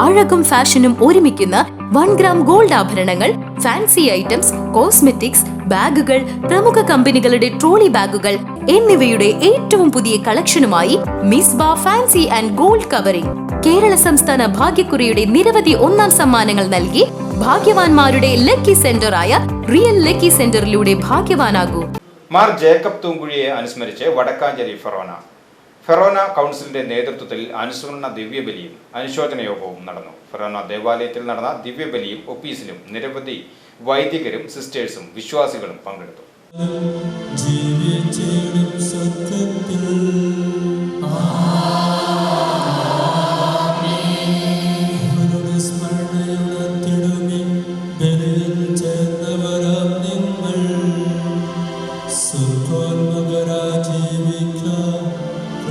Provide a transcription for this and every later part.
അഴകും ഫാഷനും ഒരുമിക്കുന്ന one gram gold ആഭരണങ്ങൾ ഫാൻസി ഐറ്റംസ് കോസ്മെറ്റിക്സ് ബാഗുകൾ പ്രമുഖ കമ്പനികളുടെ ട്രോളി ബാഗുകൾ എന്നിവയുടെ ഏറ്റവും പുതിയ കളക്ഷനുമായി മിസ് ബാ fancy and gold covering. Kerala സംസ്ഥാന ഭാഗ്യക്കുറിയുടെ നിരവധി ഒന്നാം സമ്മാനങ്ങൾ നൽകി ഭാഗ്യവാന്മാരുടെ ലക്കി സെന്ററായ റിയൽ ലക്കി സെന്ററിലൂടെ ഭാഗ്യവാനാകൂ. മാർ ജേക്കബ് തൂങ്കുഴിയെ അനുസ്മരിച്ച് വടക്കാഞ്ചേരി ഫെറോന. ഫെറോന കൗൺസിലിന്റെ നേതൃത്വത്തിൽ അനുസ്മരണ ദിവ്യബലിയും അനുശോചന യോഗവും നടന്നു. ഫെറോന ദേവാലയത്തിൽ നടന്ന ദിവ്യബലിയും ഒപ്പീസിലും നിരവധി വൈദികരും സിസ്റ്റേഴ്സും വിശ്വാസികളും പങ്കെടുത്തു. ജീവിച്ചിടും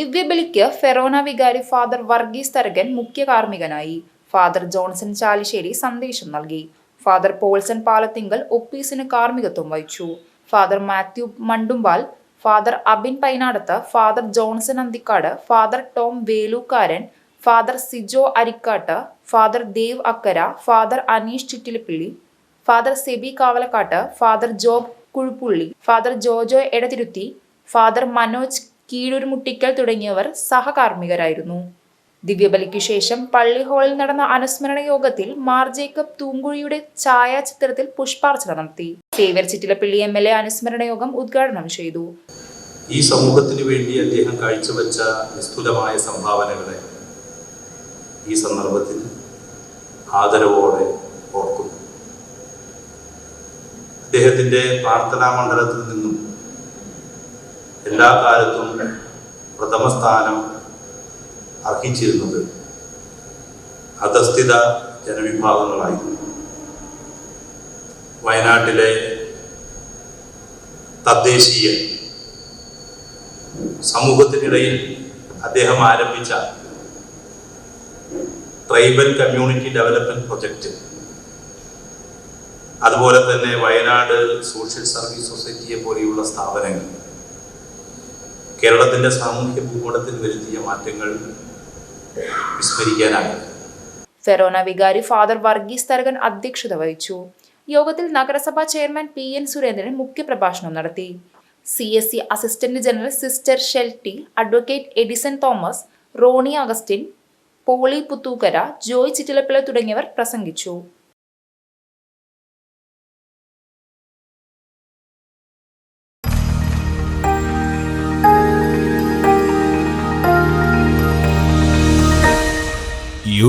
ദിവ്യബലിക്ക് ഫെറോന വികാരി ഫാദർ വർഗീസ് തരകൻ മുഖ്യ കാർമ്മികനായി. ഫാദർ ജോൺസൺ ചാലിശ്ശേരി സന്ദേശം നൽകി. ഫാദർ പോൾസൺ പാലത്തിങ്കൽ ഒപ്പീസിന് കാർമ്മികത്വം വഹിച്ചു. Father Mathew Mandumpal father Abin Painadath father Johnson Anthikkad father Tom Velookkaran father Sijo Arikkat father Dev Akkara father Aneesh Chittilippilly father Seby Kavalakkat father Job Kuzhuppully father Jojo Edathiruthy father Manoj Keezhoormuttikkal തുടങ്ങിയവർ സഹകാർമ്മികരായിരുന്നു. ദിവ്യബലിക്ക് ശേഷം പള്ളി ഹാളിൽ നടന്ന അനുസ്മരണ യോഗത്തിൽ Mar Jacob തൂങ്കുഴിയുടെ ഛായാചിത്രത്തിൽ പുഷ്പാർച്ചന നടത്തി. Xavier Chittilappilly M L A അനുസ്മരണ യോഗം ഉദ്ഘാടനം ചെയ്തു. ഈ സമൂഹത്തിന് വേണ്ടി അദ്ദേഹം കാഴ്ചവെച്ച നിസ്തുലമായ സംഭാവനകളെ ഈ സന്ദർഭത്തിൽ ആദരവോടെ ഓർക്കുന്നു. അദ്ദേഹത്തിന്റെ പ്രാർത്ഥനാ മണ്ഡലത്തിൽ നിന്നും എല്ലാ കാലത്തും പ്രഥമ സ്ഥാനം അർഹിച്ചിരുന്നത് അധസ്ഥിത ജനവിഭാഗങ്ങളായിരുന്നു. വയനാട്ടിലെ തദ്ദേശീയ സമൂഹത്തിനിടയിൽ അദ്ദേഹം ആരംഭിച്ച ട്രൈബൽ കമ്മ്യൂണിറ്റി ഡെവലപ്മെന്റ് പ്രൊജക്റ്റ് അതുപോലെ തന്നെ വയനാട് സോഷ്യൽ സർവീസ് സൊസൈറ്റിയെ പോലെയുള്ള സ്ഥാപനങ്ങൾ. കേരളത്തിന്റെ സാമൂഹ്യ ഭൂപടത്തിൽ വരുത്തിയ മാറ്റങ്ങൾ വിസ്മരിക്കാനാകില്ല ഫെറോന വികാരി ഫാദർ വർഗീസ് തരകൻ അധ്യക്ഷത വഹിച്ചു. യോഗത്തിൽ നഗരസഭാ ചെയർമാൻ പി എൻ സുരേന്ദ്രൻ മുഖ്യപ്രഭാഷണം നടത്തി. C S C assistant general sister Shelty advocate Edison Thomas Rony Augustine Poly Puthukkara Joy Chittilappilly തുടങ്ങിയവർ പ്രസംഗിച്ചു.